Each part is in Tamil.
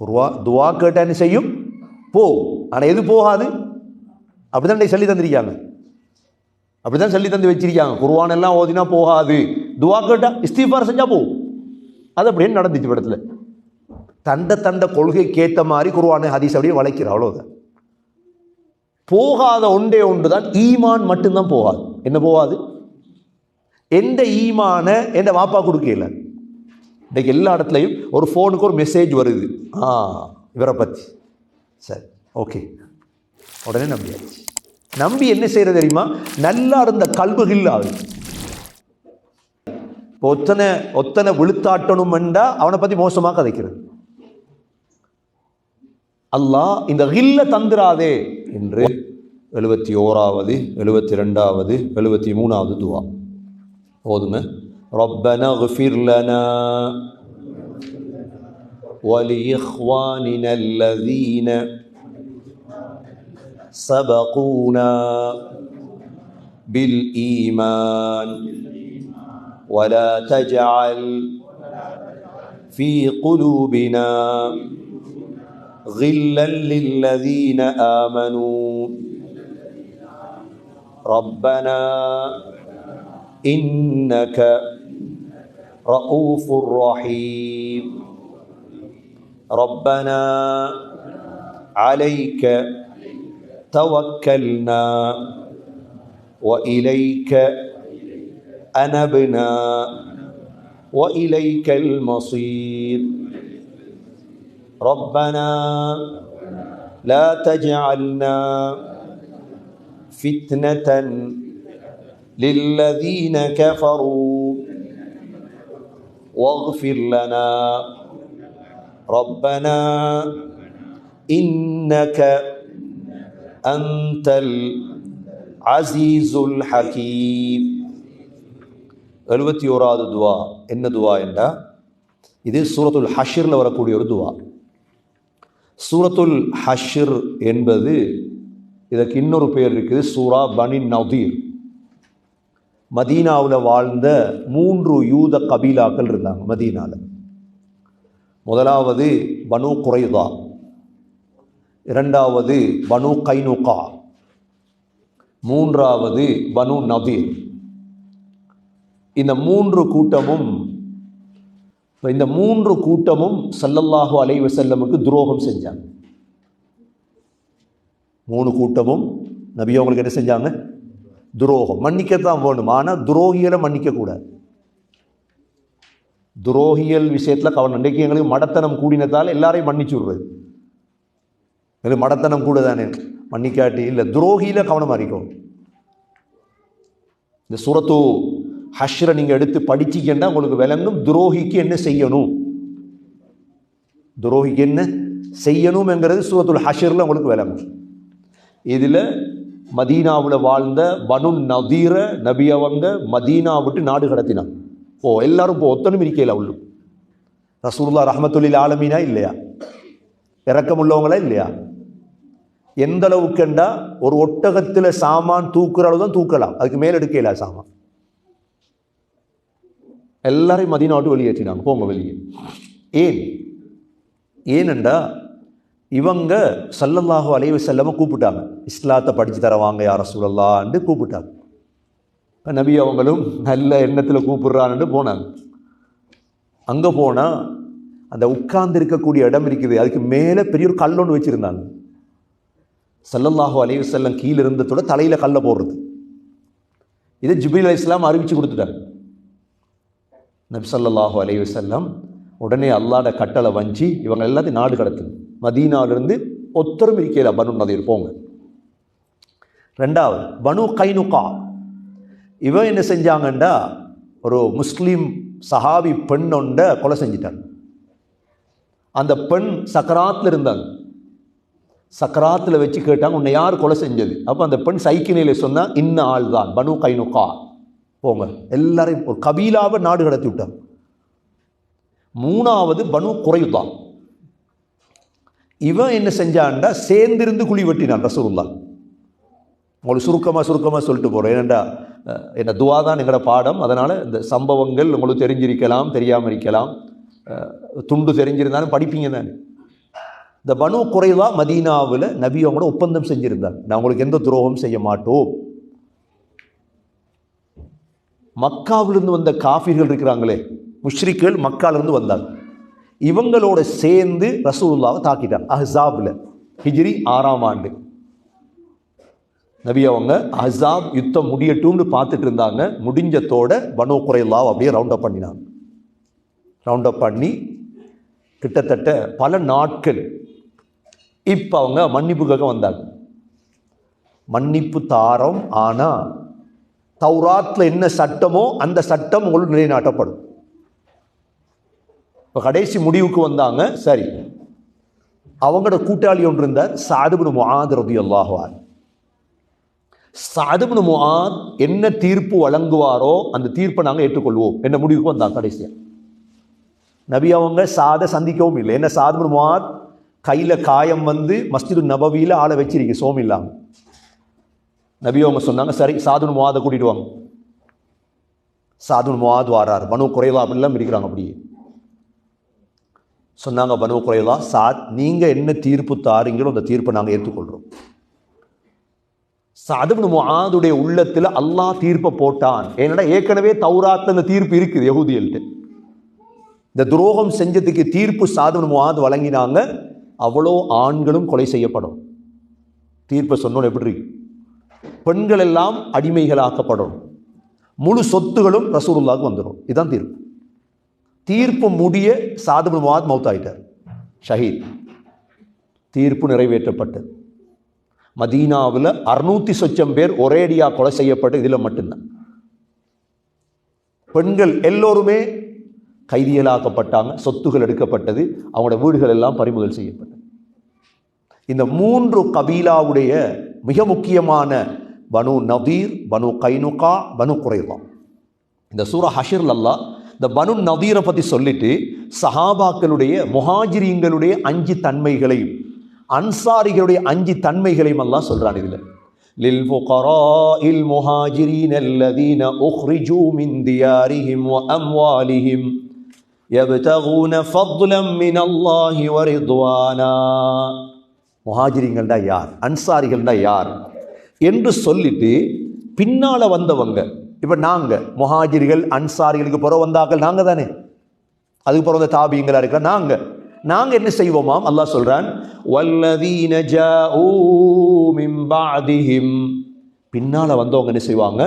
குருவா துவா கேட்டா என்ன செய்யும். போ. ஆனால் எது போகாது? அப்படிதான் சொல்லி தந்திருக்காங்க. அப்படிதான் சொல்லி தந்து வச்சிருக்காங்க. குர்ஆன் எல்லாம் ஓதினா போகாது. துவா கேட்டா இஸ்தீஃபார் செஞ்சா போ. அது அப்படியே நடந்துச்சு படத்தில். தண்ட தண்ட கொள்கைக்கு ஏற்ற மாதிரி குருவானை ஹதீஸ் அப்படியே வளைக்கிற அவ்வளோதான் போகாத ஒன்றே ஒன்று தான் ஈமான் மட்டும்தான் போகாது. என்ன போகாது? எந்த ஈமான எந்த வாப்பா கொடுக்கல. இன்றைக்கி எல்லா இடத்துலையும் ஒரு ஃபோனுக்கு ஒரு மெசேஜ் வருது. ஆ இவரை பற்றி சரி ஓகே உடனே நம்பியாச்சு நம்பி என்ன செய்கிறது தெரியுமா? நல்லா இருந்த கல்புகள் ஆகுது இப்போ ஒத்தனை ஒத்தனை விழுத்தாட்டணுமெண்டா அவனை பற்றி மோசமாக கதைக்கிறது. அல்லாஹ் இந்த ஹில்ல தந்துராதே என்று எழுபத்தி ஓராவது எழுபத்தி ரெண்டாவது எழுபத்தி மூணாவது துவா. போதுங்க ربنا اغفر لنا ولإخواننا الذين سبقونا بالإيمان. ولا تجعل في قلوبنا غلا للذين آمنوا. ربنا إنك رؤوف رحيم. ربنا عليك توكلنا وإليك أنبنا وإليك المصير. ربنا لا تجعلنا فتنة للذين كفروا. واغفر لنا ربنا إنك أنت العزيز الحكيم எழுபத்தி ஓராவது துவா என்ன துவா என்றா இது சூரத்துல் ஹஷிரில் வரக்கூடிய ஒரு துவா சூரத்துல் ஹஷிர் என்பது இதற்கு இன்னொரு பேர் இருக்குது சூரா பனி நதீர் மதீனாவில் வாழ்ந்த மூன்று யூத கபீலாக்கள் இருந்தாங்க மதீனாவில் முதலாவது பனு குறைதா. இரண்டாவது பனு கைனுகா. மூன்றாவது பனு நபீர் இந்த மூன்று கூட்டமும் இந்த மூன்று கூட்டமும் சல்லல்லாஹு அலைவு செல்லமுக்கு துரோகம் செஞ்சாங்க. மூணு கூட்டமும் நபி அவங்களுக்கு என்ன செஞ்சாங்க? துரோகம். மன்னிக்கத்தான் வேணும். ஆனால் துரோகிகளை மன்னிக்கக்கூடாது துரோகியல் விஷயத்தில் கவனம். இன்றைக்கு எங்களுக்கு மடத்தனம் கூடினதால் எல்லாரையும் மன்னிச்சு விடுறது. எங்களுக்கு மடத்தனம் கூட தானே மன்னிக்காட்டி இல்லை. துரோகியில் கவனமாக இருக்கும் இந்த சுரத்து ஹஷ்ரை நீங்கள் எடுத்து படிச்சிக்கன்னா உங்களுக்கு விளங்கும். துரோகிக்கு என்ன செய்யணும்? துரோகிக்கு என்ன செய்யணும்ங்கிறது சூரத்துல் ஹஷரில் உங்களுக்கு விளங்கும். இதில் மதீனாவில் வாழ்ந்த பனு நதீர நபி அவங்க மதீனா விட்டு நாடு கடத்தினான் ஓ எல்லாரும் இப்போ ஒத்தனும் இருக்கையில் உள்ளு ரசூல்லா ரஹமத்துல்லில் ஆலமீனா இல்லையா? இறக்கம் உள்ளவங்களா இல்லையா? எந்த அளவுக்குண்டா ஒரு ஒட்டகத்தில் சாமான் தூக்குற அளவு தான் தூக்கலாம். அதுக்கு மேல் எடுக்கல சாமான். எல்லாரையும் மதீனா விட்டு வெளியேற்றினாங்க. போங்க வெளியே. ஏன்? ஏனெண்டா இவங்க சல்லல்லாஹு அலைவு செல்லமாக கூப்பிட்டாங்க. இஸ்லாத்தை படித்து தரவாங்க யார சூழல்லான்னு கூப்பிட்டாங்க. இப்போ நபி அவங்களும் நல்ல எண்ணத்தில் கூப்பிட்றான்னு போனாங்க. அங்கே போனால் அந்த உட்கார்ந்து இருக்கக்கூடிய இடம் இருக்குது. அதுக்கு மேலே பெரிய ஒரு கல் ஒன்று வச்சுருந்தாங்க. சல்லல்லாஹு அலைவு செல்லம் கீழே இருந்ததோட தலையில் கல்லை போடுறது. இதை ஜிபில் அலி இஸ்லாம் அறிவிச்சு கொடுத்துட்டாங்க. நபி ஸல்லல்லாஹு அலைவு செல்லம் உடனே அல்லாட கட்டளை வஞ்சி இவங்க எல்லாத்தையும் நாடு கடத்துது மதீனாவிலிருந்து ஒத்தரும் இருக்கையில் பனு நதியில் போங்க. ரெண்டாவது பனு கைனுகா. இவன் என்ன செஞ்சாங்கண்டா? ஒரு முஸ்லீம் சஹாபி பெண் ஒன்றை கொலை செஞ்சிட்டாங்க. அந்த பெண் சக்கராத்தில் இருந்தாங்க. சக்கராத்தில் வச்சு கேட்டாங்க உன்னை யார் கொலை செஞ்சது? அப்போ அந்த பெண் சைக்கினியில் சொன்னால் இன்ன ஆள் தான் பனு கைனுகா. போங்க. எல்லாரையும் ஒரு கபீலாவை நாடு கடத்தி விட்டாங்க. மூணாவது பனு குறையுதா இவன் என்ன செஞ்சான்டா? சேர்ந்திருந்து குழி வெட்டினான் ரசூருல்லா உங்களுக்கு சுருக்கமாக சுருக்கமாக சொல்லிட்டு போகிறேன் ஏனண்டா என்ன துவா தான் எங்களோட பாடம். அதனால் இந்த சம்பவங்கள் உங்களுக்கு தெரிஞ்சிருக்கலாம் தெரியாமல் இருக்கலாம். துண்டு தெரிஞ்சிருந்தாலும் படிப்பீங்க தானே. இந்த பனு குறைவா மதீனாவில் நபி அவங்களோட ஒப்பந்தம் செஞ்சிருந்தாங்க நான் உங்களுக்கு எந்த துரோகம் செய்ய மாட்டோம். மக்காவிலிருந்து வந்த காஃபிர்கள் இருக்கிறாங்களே முஷ்ரிக்கள் மக்காலிருந்து வந்தாங்க. இவங்களோட சேர்ந்து ரசூலுல்லாவை தாக்கிட்டாங்க. அஹாபில் ஹிஜ்ரி ஆறாம் ஆண்டு. நபி அவங்க அஹாப் யுத்தம் முடியட்டும்னு பார்த்துட்டு இருந்தாங்க. முடிஞ்சத்தோட பனு குறைலாவ் அப்படியே ரவுண்ட் அப் பண்ணினாங்க. ரவுண்ட் அப் பண்ணி கிட்டத்தட்ட பல நாட்கள் இப்போ அவங்க மன்னிப்புக்காக வந்தாங்க. மன்னிப்பு தாரம் ஆனால் தௌராத்தில் என்ன சட்டமோ அந்த சட்டம் உங்களுக்கு நிலைநாட்டப்படும். இப்போ கடைசி முடிவுக்கு வந்தாங்க. சரி. அவங்களோட கூட்டாளி ஒன்று இருந்தார் சாதுபுன் முஹாத் ரதி அல்லாஹுவார் சாதுபுன் முஹாத் என்ன தீர்ப்பு வழங்குவாரோ அந்த தீர்ப்பை நாங்கள் ஏற்றுக்கொள்வோம். என்ன முடிவுக்கு வந்தாங்க கடைசியாக நபி அவங்க சாதை சந்திக்கவும் இல்லை. என்ன சாதுபுன் முஹாத் கையில் காயம் வந்து மஸ்ஜிது நபவியில் ஆளை வச்சிருக்கு சோம் இல்லாமல் நபி அவங்க சொன்னாங்க சரி சாதுன் முவாதை கூட்டிட்டு வாங்க. சாதுன் முவாத் வாரார். மனு குறைவா அப்படிலாம் இருக்கிறாங்க அப்படியே. சொன்னாங்க பனு குறைலா சாத் நீங்கள் என்ன தீர்ப்பு தாரீங்களோ அந்த தீர்ப்பை நாங்கள் ஏற்றுக்கொள்கிறோம் சாதுபன் முஆதுடைய உள்ளத்தில் அல்லாஹ் தீர்ப்பை போட்டான். ஏன்னா ஏற்கனவே தௌராத்தில் அந்த தீர்ப்பு இருக்குது யகுதியல்ட்டு இந்த துரோகம் செஞ்சதுக்கு தீர்ப்பு சாதுபன் முஆது வழங்கினாங்க. அவ்வளோ ஆண்களும் கொலை செய்யப்படும். தீர்ப்பை சொன்னோம் எப்படி இருக்கு? பெண்கள் எல்லாம் அடிமைகளாக்கப்படும். முழு சொத்துகளும் ரசூலுல்லாவுக்கு வந்துடும் இதுதான் தீர்ப்பு. தீர்ப்பு முடிய சாதுபுல் முவாத் மௌத்தாயிட்டார் ஷஹீத். தீர்ப்பு நிறைவேற்றப்பட்டது. மதீனாவில் அறுநூத்தி சொச்சம் பேர் ஒரேடியா கொலை செய்யப்பட்டு இதில் மட்டும்தான். பெண்கள் எல்லோருமே கைதியலாக்கப்பட்டாங்க சொத்துகள் எடுக்கப்பட்டது அவங்களோட வீடுகள் எல்லாம் பறிமுதல் செய்யப்பட்டது. இந்த மூன்று கபீலாவுடைய மிக முக்கியமான பனு நதீர் பனு கைனுகா பனு குறைவா இந்த சூரா ஹஷிர் அல்லா இந்த பனு நதீரை பற்றி சொல்லிட்டு சஹாபாக்களுடைய முஹாஜிரீங்களுடைய அஞ்சு தன்மைகளையும் அன்சாரிகளுடைய அஞ்சு தன்மைகளையும் எல்லாம் சொல்றான் இதில் للفقراء المهاجرين الذين أخرجوا من ديارهم وأموالهم يبتغون فضلا من الله ورضوانا முஹாஜிரிங்கள்டா யார் அன்சாரிகள்டா யார் என்று சொல்லிட்டு பின்னால வந்தவங்க இப்போ நாங்கள் முஹாஜிரிகள் அன்சாரிகளுக்கு பிறகு வந்தாக்கள் நாங்கள் தானே. அதுக்கு பிறகு வந்த தாபியங்களாக இருக்கிற நாங்கள் நாங்கள் என்ன செய்வோமாம்? அல்லாஹ் சொல்கிறான் வல்லதீன ஜாதிஹிம் பின்னால் வந்தவங்க என்ன செய்வாங்க?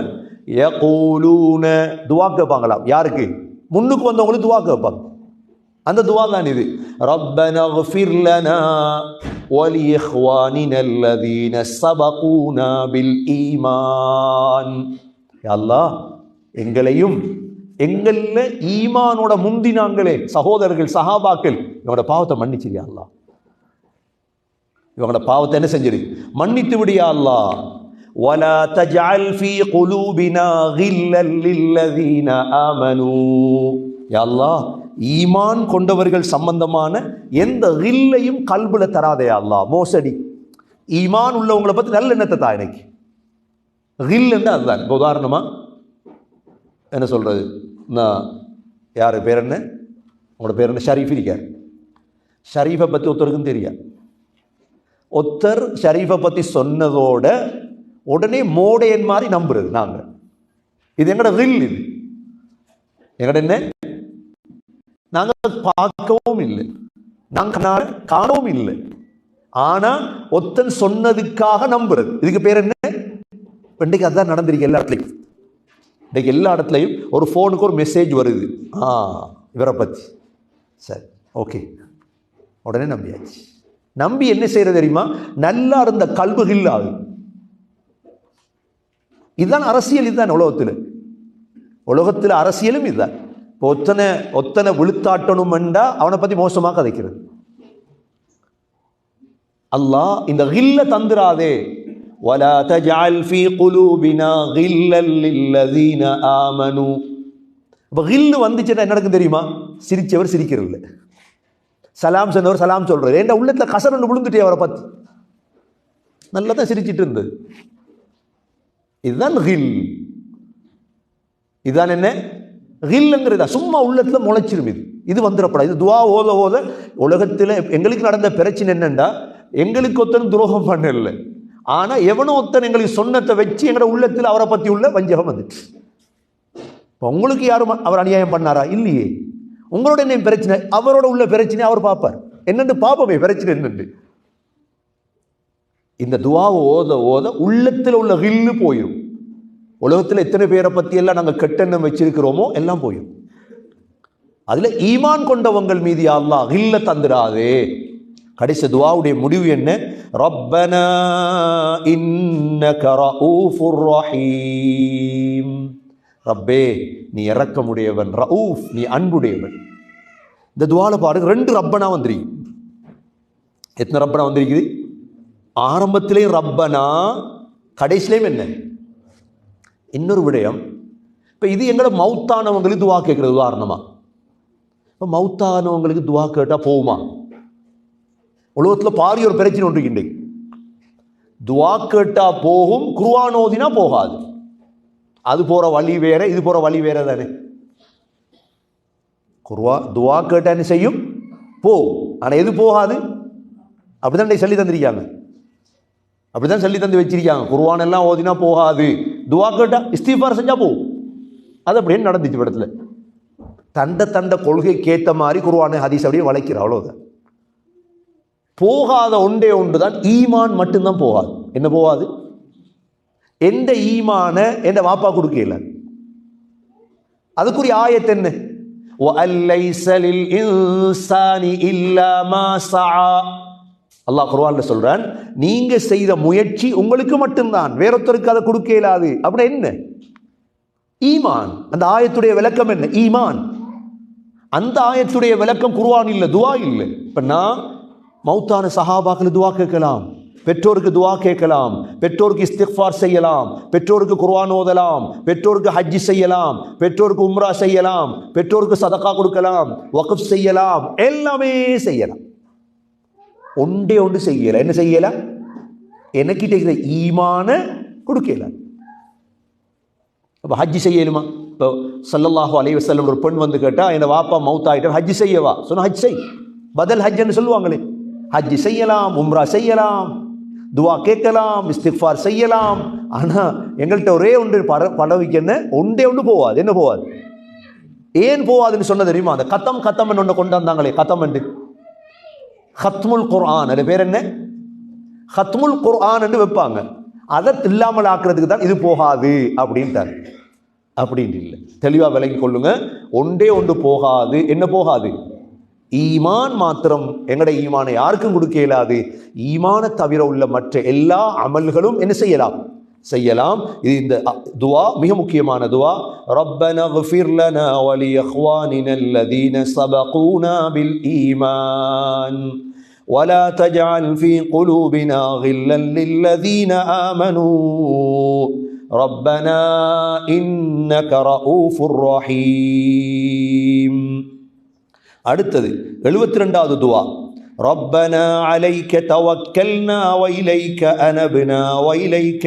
யகூலூன. துவா கேட்பாங்களாம் யாருக்கு? முன்னுக்கு வந்தவங்களுக்கு துவா கேட்பாங்க. அந்த துவா தான் இது. ரப்பன ஃபிர்லனா ஒலி இஹ்வானின் அல்லதீன சபகூனா பில் ஈமான். அல்லாஹ் எங்களையும் எங்களில் ஈமானோட முந்தினாங்களே சகோதரர்கள் சஹாபாக்கள் இவங்களோட பாவத்தை மன்னிச்சிரியா அல்லாஹ் இவங்களோட பாவத்தை என்ன செஞ்சிரு மன்னித்து விடியா அல்லாஹ் ولا تجعل في قلوبنا غلا للذين آمنوا யா அல்லாஹ் ஈமான் கொண்டவர்கள் சம்பந்தமான எந்த கில்லையும் கல்புல தராதே அல்லாஹ் மோசடி ஈமான் உள்ளவங்களை பற்றி நல்ல எண்ணத்தை தா எனக்கு கில்லுன்னா அதுதான். இப்போ உதாரணமாக என்ன சொல்கிறது நான் யார் பேர் என்ன? உங்களோட பேர் என்ன? ஷரீஃப் இருக்கார். ஷரீஃபை பற்றி ஒருத்தருக்கும் தெரியா ஒத்தர் ஷரீஃபை பற்றி சொன்னதோட உடனே மோடையன் மாதிரி நம்புறது நாங்கள் இது எங்களோட ரில் இது. எங்கட என்ன? நாங்கள் பார்க்கவும் இல்லை. நாங்கள் காணவும் இல்லை. ஆனால் ஒத்தன் சொன்னதுக்காக நம்புறது. இதுக்கு பேர் என்ன? இன்றைக்கு அதுதான் நடந்திருக்கு எல்லா இடத்துலையும். இன்றைக்கு எல்லா இடத்துலையும் ஒரு ஃபோனுக்கு ஒரு மெசேஜ் வருது. ஆ இவரை பற்றி சரி ஓகே உடனே நம்பியாச்சு. நம்பி என்ன செய்கிறது தெரியுமா? நல்லா இருந்த கல்புகள் ஆகுது இதுதான் அரசியல் இதுதான் உலகத்தில். உலகத்தில் அரசியலும் இதுதான். இப்போ ஒத்தனை ஒத்தனை விழுத்தாட்டணுமெண்டா அவனை பற்றி மோசமாக கதைக்கிறது. அல்லாஹ் இந்த கில்ல தந்துராதே ولا تجعل في قلوبنا غلا للذين آمنوا இப்போ கில்லு வந்துச்சுன்னா என்ன நடக்கும் தெரியுமா சிரிச்சவர் சிரிக்கிறது இல்லை சலாம் சொன்னவர் சலாம் சொல்றாரு ஏன்டா உள்ளத்தில் கசரன்னு விழுந்துட்டே அவரை பார்த்து நல்லா தான் சிரிச்சிட்டு இருந்தது இதுதான் ஹில் இதுதான் என்ன ஹில்லுங்கிறதா சும்மா உள்ளத்தில் முளைச்சிரும் இது இது வந்துடப்படாது இது துவா ஓத ஓத உலகத்தில் எங்களுக்கு நடந்த பிரச்சனை என்னன்னா எங்களுக்கு ஒருத்தன் துரோகம் பண்ணல ஆனால் எவனோ ஒருத்தன் எங்களுக்கு சொன்னத்தை வச்சு எங்களோட உள்ளத்தில் அவரை பற்றி உள்ள வஞ்சகம் வந்துச்சு. இப்போ உங்களுக்கு யாரும் அவர் அநியாயம் பண்ணாரா? இல்லையே. உங்களோட என்ன பிரச்சனை? அவரோட உள்ள பிரச்சனை அவர் பார்ப்பார். என்னன்னு பார்ப்போமே பிரச்சனை என்னென்று இந்த துவாவை ஓத ஓத உள்ளத்தில் உள்ள ஹில்லு போயிடும் உலகத்தில் எத்தனை பேரை பற்றி எல்லாம் நாங்கள் கெட்டெண்ணம் வச்சிருக்கிறோமோ எல்லாம் போயிடும் அதில் ஈமான் கொண்டவங்கள் மீது யா அல்லாஹ் ஹில்ல தந்துடாதே கடைசி துவாவுடைய முடிவு என்ன? ரப்பனா இன்னக ரவுஃபுர் ரஹீம். ரப்பே நீ இறக்கமுடையவன் ரவுஃப் நீ அன்புடையவன். இந்த துவாவில் பாருங்க ரெண்டு ரப்பனா வந்திருக்கு. எத்தனை ரப்பனா வந்திருக்குது? ஆரம்பத்திலேயும் ரப்பனா கடைசிலையும் என்ன? இன்னொரு விடயம் இப்போ இது எங்களோட மௌத்தானவங்களுக்கு துவா கேட்குறது உதாரணமாக இப்போ மௌத்தானவங்களுக்கு துவா கேட்டால் போகுமா? உலகத்தில் பாரி ஒரு பிரச்சனை ஒன்று இன்றைக்கு துவா கேட்டா போகும் குருவான் ஓதினா போகாது. அது போகிற வழி வேற இது போகிற வழி வேற தானே. குருவா துவா கேட்டான்னு செய்யும்? போ. ஆனால் எது போகாது? அப்படிதான் சொல்லி தந்திருக்காங்க. அப்படிதான் சொல்லி தந்து வச்சிருக்காங்க. குருவான் எல்லாம் ஓதினா போகாது. துவா கேட்டா இஸ்திஃபார் செஞ்சா போ. அது அப்படியே நடந்துச்சு படத்தில். தந்த தந்த கொள்கைக்கு ஏற்ற மாதிரி குருவானை ஹதீஸ் அப்படியே வளைக்கிற அவ்வளோதான் போகாத ஒன்றே ஒன்று தான் ஈமான் மட்டும்தான் போகாது. என்ன போகாது? எந்த ஈமான எந்த வாப்பா கொடுக்கல? அதுக்குரிய ஆயத்து என்ன? அல்லாஹ் குர்வான்ல சொல்றான் நீங்க செய்த முயற்சி உங்களுக்கு மட்டும்தான் வேறொத்தருக்கு அதை கொடுக்க இயலாது அப்படி என்ன? ஈமான். அந்த ஆயத்துடைய விளக்கம் என்ன? ஈமான். அந்த ஆயத்துடைய விளக்கம் குருவான் இல்லை துவா இல்லை. இப்போ நான் மௌத்தான சஹாபாக்கள் துவா கேட்கலாம். பெற்றோருக்கு துவா கேட்கலாம். பெற்றோருக்கு இஸ்திக்ஃபார் செய்யலாம். பெற்றோருக்கு குர்வான் ஓதலாம். பெற்றோருக்கு ஹஜ்ஜி செய்யலாம். பெற்றோருக்கு உம்ரா செய்யலாம். பெற்றோருக்கு சதக்கா கொடுக்கலாம். வக்ஃப் செய்யலாம். எல்லாமே செய்யலாம். ஒன்றே ஒன்று செய்யலை. என்ன செய்யலை? எனக்கிட்ட இருக்கிற ஈமான கொடுக்கல. அப்போ ஹஜ்ஜி செய்யலுமா இப்போ சல்லல்லாஹு அலைஹி ஒரு பெண் வந்து கேட்டால் என்னை வாப்பா மவுத் ஆகிட்டார் ஹஜ்ஜி செய்யவா? சொன்னால் ஹஜ் செய். பதில் ஹஜ்ஜன்னு சொல்லுவாங்களே. ஹஜ்ஜி செய்யலாம் உம்ரா செய்யலாம் துவா கேட்கலாம் இஸ்திஃபார் செய்யலாம். ஆனால் எங்கள்கிட்ட ஒரே ஒன்று பட படவிக்கு ஒன்றே ஒன்று போவாது. என்ன போவாது? ஏன் போவாதுன்னு சொன்ன தெரியுமா? அந்த கத்தம் கத்தம் ஒன்று கொண்டு வந்தாங்களே கத்தம் என்று. ஹத்முல் குர்ஆன். அது பேர் என்ன? ஹத்முல் குர்ஆன் என்று வைப்பாங்க. அதை இல்லாமல் ஆக்குறதுக்கு தான் இது போகாது அப்படின்ட்டார். அப்படின்னு இல்லை. தெளிவாக விளங்கி கொள்ளுங்க. ஒன்றே ஒன்று போகாது. என்ன போகாது? ஈமான் மாத்திரம் எங்கட ஈமானை யாருக்கும் கொடுக்க இயலாது ஈமான தவிர உள்ள மற்ற எல்லா அமல்களும் என்ன செய்யலாம் செய்யலாம் இது இந்த அ, துவா மிக முக்கியமான துவா ரப்பன اغفر لنا ولإخواننا الذين سبقونا بالإيمان ولا تجعل في قلوبنا غلا للذين آمنوا ربنا إنك رؤوف رحيم அடுத்தது எழுபத்தி ரெண்டாவது துவா ربنا عليك توكلنا وإليك أنبنا وإليك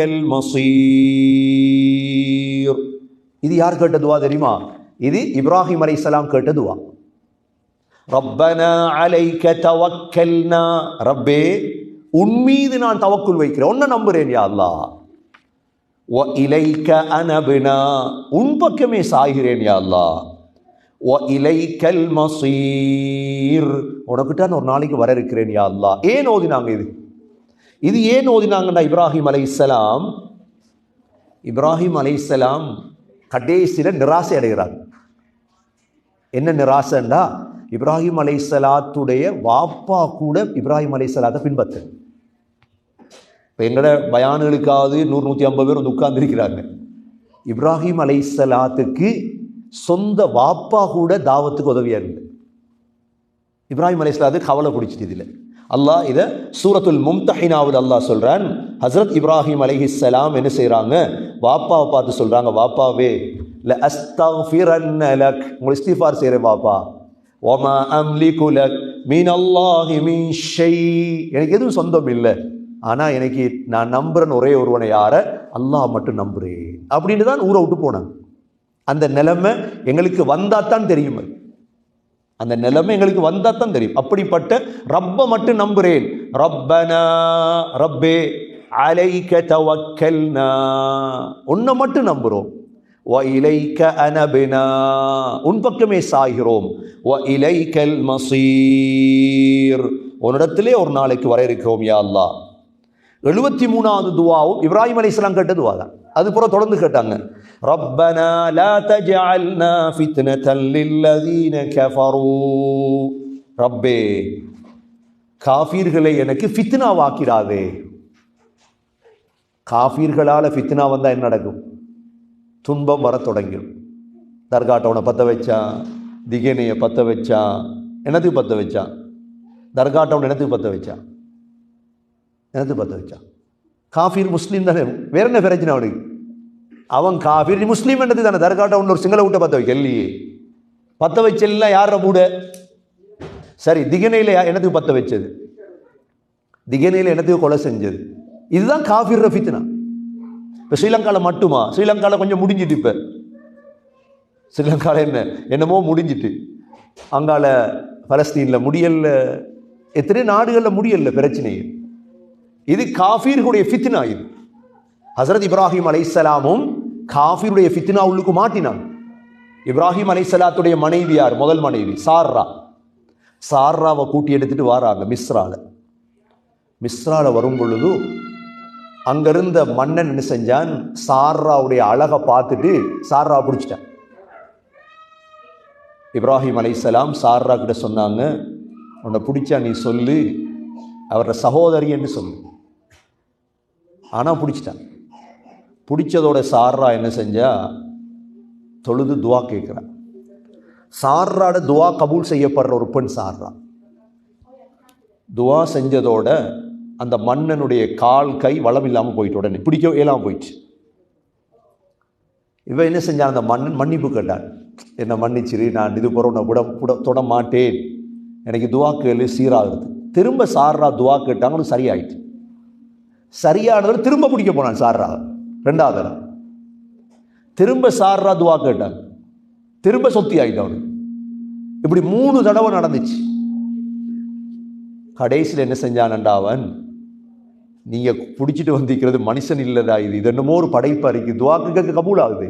المصير இது யார் கேட்ட துவா தெரியுமா இது இப்ராஹிம் அலைஹிஸ்ஸலாம் கேட்ட துவா ரப்பனா அலைக்க தவக்கல்னா ரப்பே உன் மீது நான் தவக்குள் வைக்கிறேன் உன்னை நம்புறேன் யா அல்லாஹ் வ இலைக்க அனபினா உன் பக்கமே சாய்கிறேன் யா அல்லாஹ் வ இலைக்கல் மசீர் உனக்கிட்ட நான் ஒரு நாளைக்கு வர இருக்கிறேன் யா அல்லா ஏன் ஓதினாங்க இது? இது ஏன் ஓதினாங்கன்னா இப்ராஹிம் அலைஹிஸ்ஸலாம் இப்ராஹிம் அலைஹிஸ்ஸலாம் கடைசியில் நிராசை அடைகிறாங்க என்ன நிராசைண்டா இப்ராஹிம் அலைஹிஸ்ஸலாத்துடைய வாப்பா கூட இப்ராஹிம் அலைஹிஸ்ஸலாத்தை பின்பற்று. இப்போ எங்களோட பயானுகளுக்காவது நூறு நூற்றி ஐம்பது பேர் வந்து உட்கார்ந்துருக்கிறாங்க. இப்ராஹிம் அலைஹிஸ்ஸலாத்துக்கு சொந்த வாப்பா கூட தாவத்துக்கு உதவியாக இருந்து இப்ராஹிம் அலைஹிஸ்ஸலாத்துக்கு கவலை பிடிச்சிட்டு இதில். அல்லாஹ் இதை சூரத்துல் மும்தஹினாவில் அல்லாஹ் சொல்கிறான் ஹஸ்ரத் இப்ராஹிம் அலிஹிஸ்லாம் என்ன செய்கிறாங்க வாப்பாவை பார்த்து சொல்கிறாங்க வாப்பாவே ல அஸ்தஃபிரன்ன லக் உங்களை இஸ்திஃபார் செய்கிறேன் வாப்பா. ஒமா அம்லி குலக் மீன் அல்லாஹி மீன் ஷெய் எனக்கு எதுவும் சொந்தம் இல்லை. ஆனால் எனக்கு நான் நம்புகிறேன் ஒரே ஒருவனை யாரை? அல்லாஹ் மட்டும் நம்புறேன். அப்படின்னு தான் ஊரை விட்டு போனாங்க. அந்த நிலைமை எங்களுக்கு வந்தா தான் தெரியும் அந்த நிலைமை எங்களுக்கு வந்தால் தான் தெரியும். அப்படிப்பட்ட ரப்பை மட்டும் நம்புறேன். ரப்பனா ரப்பே அலைக்க தவக்கல்னா. உன்னை மட்டும் நம்புகிறோம் வ இலைக்க அனபினா. உன் பக்கமே சாகிறோம். வ இலைக்கல் மசீர். உன்னிடத்திலே ஒரு நாளைக்கு வர இருக்கிறோம் யா அல்லாஹ். எழுபத்தி மூணாவது துவாவும் இப்ராஹிம் அலி இஸ்லாம் கேட்ட துவா தான். அது பூரா தொடர்ந்து கேட்டாங்க. ரப்பனா லா தஜஅல்னா ஃபித்னதல் லில்லதீன கஃபரூ. ரப்பே காஃபீர்களை எனக்கு ஃபித்னாவாக்கிடாதே. காஃபீர்களால் ஃபித்னா வந்தால் என்ன நடக்கும்? துன்பம் வர தொடங்கிடும் தர்காட்டவனை பற்ற வச்சான் திகேனையை பற்ற வச்சான் என்னத்துக்கு பற்ற வச்சான்? தர்காட்டவனை என்னத்துக்கு பற்ற வச்சான்? என்னத்துக்கு பற்ற வச்சான் காஃபீர் முஸ்லீம் தானே வேற என்ன பிரச்சனை அவனுக்கு அவன் காஃபீர் முஸ்லீம் என்னது தானே தர்காட்டவன் ஒரு சிங்கள விட்ட பற்ற வைக்க இல்லையே பற்ற வச்செல்லாம் யார மூட சரி திகனையில் என்னத்துக்கு பற்ற வச்சது திகனையில் என்னத்துக்கு கொலை செஞ்சது இதுதான் காஃபீர் ரஃபித்னா இப்போ ஸ்ரீலங்காவில் மட்டுமா ஸ்ரீலங்காவில் கொஞ்சம் முடிஞ்சிட்டு இப்போ ஸ்ரீலங்காவில் என்ன என்னமோ முடிஞ்சிட்டு அங்கால பலஸ்தீனில் முடியல எத்தனை நாடுகளில் முடியல பிரச்சனை இது காஃபீர்களுடைய ஃபித்னா இது. ஹசரத் இப்ராஹிம் அலைசலாமும் காஃபீருடைய ஃபித்னா உள்ளுக்கு மாட்டினான் இப்ராஹிம் அலைசலாத்துடைய மனைவி யார்? முதல் மனைவி சார்ரா. சார்ராவை கூட்டி எடுத்துட்டு வராங்க மிஸ்ரால. மிஸ்ரால வரும் பொழுது அங்கிருந்த மன்னன் என்ன செஞ்சான்? சார்ராவுடைய அழகை பார்த்துட்டு சார்ரா பிடிச்சிட்டான். இப்ராஹிம் அலைசலாம் சார்ரா கிட்ட சொன்னாங்க உன்னை பிடிச்சா நீ சொல்லு அவரோட சகோதரி என்று சொல்லு. ஆனால் பிடிச்சிட்டான். பிடிச்சதோட சாரா என்ன செஞ்சா தொழுது துவா கேட்குறான் சார்ராட துவா கபூல் செய்யப்படுற ஒரு பெண் சார்ரா துவா செஞ்சதோட அந்த மன்னனுடைய கால் கை வளம் இல்லாமல் போயிட்டு உடனே பிடிக்க இயலாமல் போயிடுச்சு. இவன் என்ன செஞ்சான் அந்த மன்னன் மன்னிப்பு கேட்டான். என்னை மன்னிச்சிரு நான் இது போகிற உன்னை விட விட தொட மாட்டேன். எனக்கு துவா கேளு சீராகிறது. திரும்ப சாரா துவா கேட்டாங்கன்னு சரியாயிட்டு சரியானதில் திரும்ப பிடிக்க போனான் சார்ரா. ரெண்டாவது தடவை. திரும்ப சார்ரா துவா கேட்டான். திரும்ப சொத்தி ஆகிட்டவன் இப்படி மூணு தடவை நடந்துச்சு. கடைசியில் என்ன செஞ்சானண்டா அவன்? நீங்கள் பிடிச்சிட்டு வந்திருக்கிறது மனுஷன் இல்லைடா இது. இது என்னமோ ஒரு படைப்பாக இருக்குது துவாக்கு கேட்க கபூல் ஆகுது.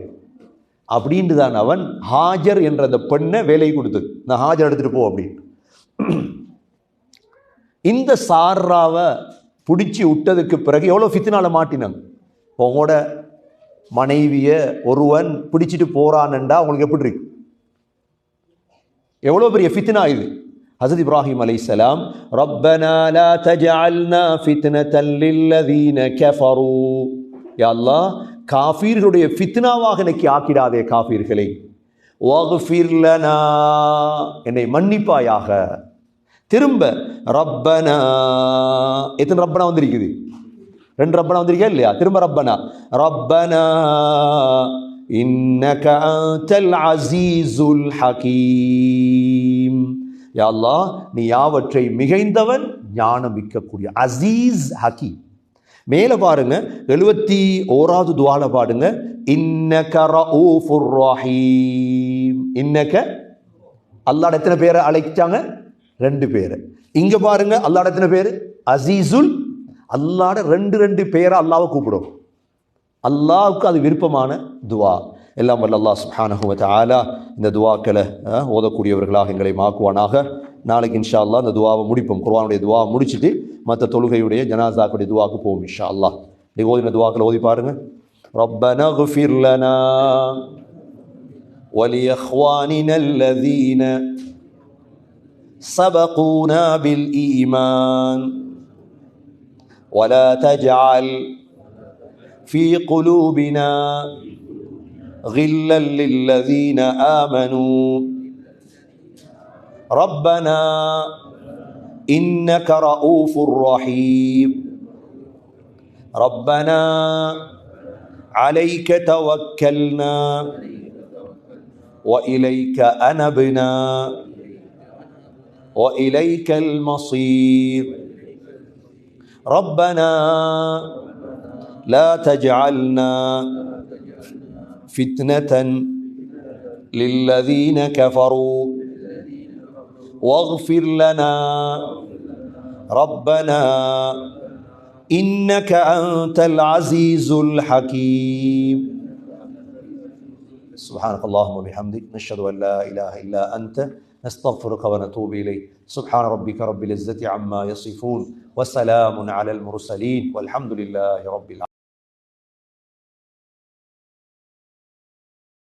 அப்படின்ட்டு தான் அவன் ஹாஜர் என்ற அந்த பெண்ணை வேலை கொடுத்தது. நான் ஹாஜர் எடுத்துகிட்டு போ அப்படின்னு. இந்த சாராவை பிடிச்சி விட்டதுக்கு பிறகு எவ்வளோ ஃபித்னால மாட்டினாங்க? உங்களோட மனைவியை ஒருவன் பிடிச்சிட்டு போறான்டா உங்களுக்கு எப்படி இருக்கு? எவ்வளோ பெரிய ஃபித்னா இது? ஹசத் இப்ராஹிம் அலை சலாம் லா தஜஅல்னா ஃபித்னத்தல் லில்லதீன கஃபரு யா அல்லாஹ் காஃபீர்களுடைய ஃபித்னாவாக எனக்கு ஆக்கிடாதே காஃபீர்களை. என்னை மன்னிப்பாயாக. திரும்ப ரப்பனா. எத்தனை ரப்பனா வந்திருக்குது? ரெண்டு ரப்பனா வந்திருக்கா இல்லையா? திரும்ப ரப்பனா. ரப்பனா இன்னக அன்தல் அசீசுல் ஹகீம். யாழ்லா நீ யாவற்றை மிகைந்தவன் ஞானம் மிக்கக்கூடிய அசீஸ் ஹகீம். மேலே பாருங்க எழுபத்தி ஓராவது துவால பாடுங்க. இன்னக ரഊஃபுர் ரஹீம். இன்னக? அல்லாட எத்தனை பேரை அழைச்சாங்க ரெண்டு பேர் இங்க பாருங்க அல்லாஹ் எத்தனை பேர் அசீசுல் அல்லாட ரெண்டு ரெண்டு பேரை அல்லாவை கூப்பிடும் அல்லாவுக்கு அது விருப்பமான துவா எல்லாம் வல்ல அல்லாஹ் சுப்ஹானஹு வ தஆலா இந்த துவாக்களை அஹ், ஓதக்கூடியவர்களாக எங்களை மாக்குவானாக நாளைக்கு இன்ஷா அல்லாஹ் இந்த துவாவை முடிப்போம் குர்ஆனுடைய துவாவை முடிச்சிட்டு மற்ற தொழுகையுடைய ஜனாசாக்குடைய துவாக்கு போவோம் இன்ஷா அல்லாஹ் நீ ஓதின துவாக்களை ஓதி பாருங்க ربنا اغفر لنا ولإخواننا الذين سبقونا بالإيمان. ولا تجعل في قلوبنا غلا للذين آمنوا. ربنا إنك رؤوف رحيم. ربنا عليك توكلنا وإليك أنبنا. وإليك المصير. ربنا لا تجعلنا فتنة للذين كفروا. واغفر لنا ربنا إنك أنت العزيز الحكيم. سبحانك اللهم وبحمدك نشهد أن لا إله إلا أنت نستغفرك ونتوب إليك. سبحان ربك رب العزة عما يصفون وسلام على المرسلين والحمد لله رب العالمين.